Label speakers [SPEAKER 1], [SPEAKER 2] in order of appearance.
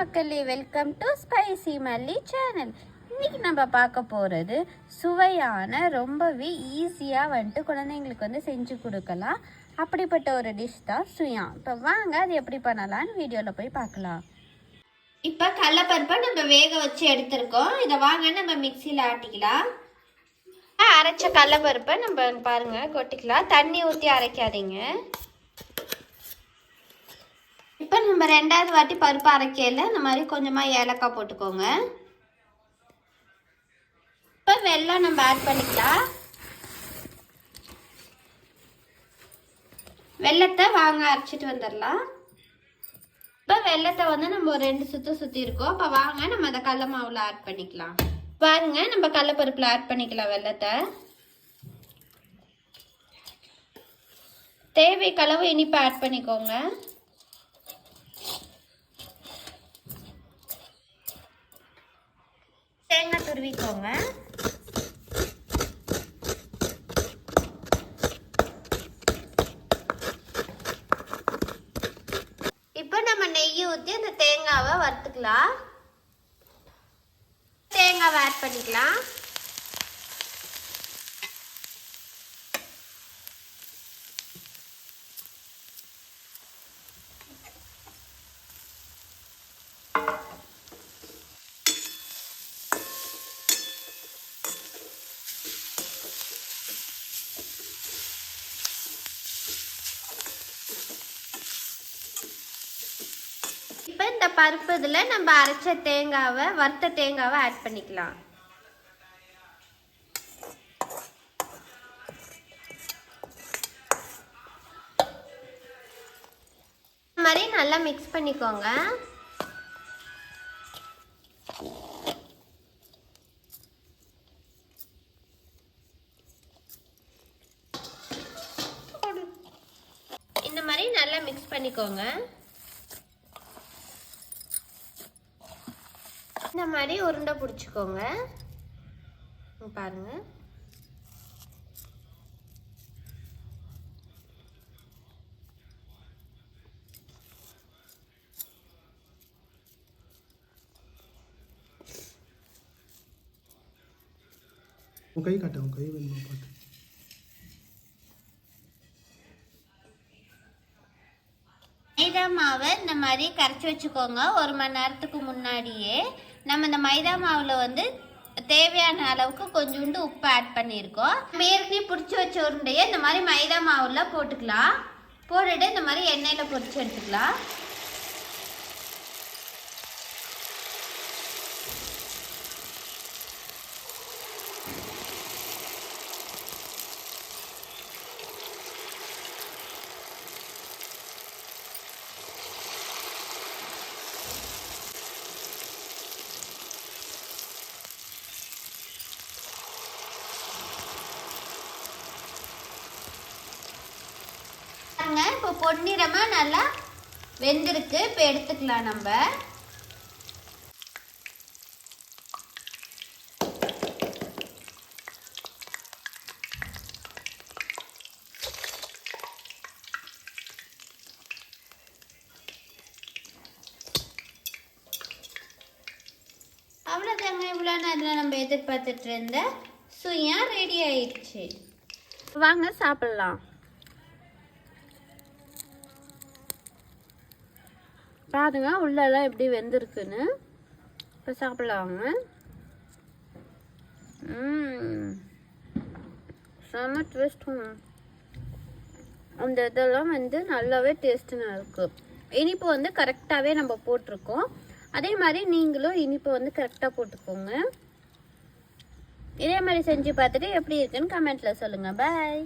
[SPEAKER 1] மக்களே welcome to spicy Malli channel இன்றைக்கி நம்ம பார்க்க போகிறது சுவையான ரொம்பவே ஈஸியாக வந்துட்டு குழந்தைங்களுக்கு வந்து செஞ்சு கொடுக்கலாம். அப்படிப்பட்ட ஒரு டிஷ் தான் சுயா. இப்போ வாங்க அது எப்படி பண்ணலாம்னு வீடியோவில் போய் பார்க்கலாம். இப்போ கடலப்பருப்பை நம்ம வேக வச்சு எடுத்திருக்கோம். இதை வாங்க நம்ம மிக்சியில் ஆட்டிக்கலாம். அரைச்ச கடலப்பருப்பை நம்ம பாருங்கள் கொட்டிக்கலாம். தண்ணி ஊற்றி அரைக்காதீங்க. இப்போ நம்ம ரெண்டாவது வாட்டி பருப்பு அரைக்கையில் இந்த மாதிரி கொஞ்சமாக ஏலக்காய் போட்டுக்கோங்க. இப்போ வெல்லம் நம்ம ஆட் பண்ணிக்கலாம். வெள்ளத்தை வாங்க அரைச்சிட்டு வந்துடலாம். இப்போ வெள்ளத்தை வந்து நம்ம ஒரு ரெண்டு சுற்று சுற்றி இருக்கோம். இப்போ வாங்க நம்ம அந்த கடல மாவில் ஆட் பண்ணிக்கலாம். பாருங்க நம்ம கடலப்பருப்பில் ஆட் பண்ணிக்கலாம் வெள்ளத்தை தேவை அளவு இனிப்பு ஆட் பண்ணிக்கோங்க. தேங்காய் துருவிக்கோங்க. இப்போ நம்ம நெய் ஊற்றி அந்த தேங்காவை வறுத்துக்கலாம். தேங்காவை ஆட் பண்ணிக்கலாம் இப்போ இந்த பருப்பு இதில் நம்ம அரைச்ச தேங்காவை வறுத்த தேங்காவை ஆட் பண்ணிக்கலாம். இந்த மாதிரி நல்லா மிக்ஸ் பண்ணிக்கோங்க. இந்த மாதிரி நல்லா மிக்ஸ் பண்ணிக்கோங்க. இந்த மாதிரி உருண்டை பிடிச்சிக்கோங்க. இங்க பாருங்க.
[SPEAKER 2] உன் கை காட்ட உன் கை வேணுமா பார்த்து.
[SPEAKER 1] மைதா மாவை இந்த மாதிரி கரைச்சி வச்சுக்கோங்க. ஒரு மணி நேரத்துக்கு முன்னாடியே நம்ம இந்த மைதா மாவில் வந்து தேவையான அளவுக்கு கொஞ்சோண்டு உப்பு ஆட் பண்ணியிருக்கோம். நம்ம ஏற்கனவே பிடிச்சி வச்ச உருண்டையை இந்த மாதிரி மைதா மாவில் போட்டுக்கலாம். போட்டுட்டு இந்த மாதிரி எண்ணெயில் பொரிச்சு எடுத்துக்கலாம் பாருங்க இப்போ பொன்னிறமா நல்லா வெந்திருக்கு. இப்போ எடுத்துக்கலாம் நம்ம. அவ்வளோதாங்க. இவ்வளோ நேரம் நம்ம எதிர்பார்த்துட்டு இருந்த. சுயா ரெடி ஆயிடுச்சு? வாங்க சாப்பிடலாம். பாருங்க உள்ளெல்லாம் எப்படி வெந்திருக்குன்னு. இப்போ சாப்பிடலாங்க. செம செம்ம டேஸ்ட்டும் அந்த இதெல்லாம் வந்து நல்லாவே டேஸ்ட்டுன்னு இருக்குது இனிப்பு வந்து கரெக்டாகவே நம்ம போட்டிருக்கோம். அதே மாதிரி நீங்களும் இனிப்பு வந்து கரெக்டாக போட்டுக்கோங்க. இதே மாதிரி செஞ்சு பார்த்துட்டு எப்படி இருக்குன்னு கமெண்ட்டில் சொல்லுங்கள் பாய்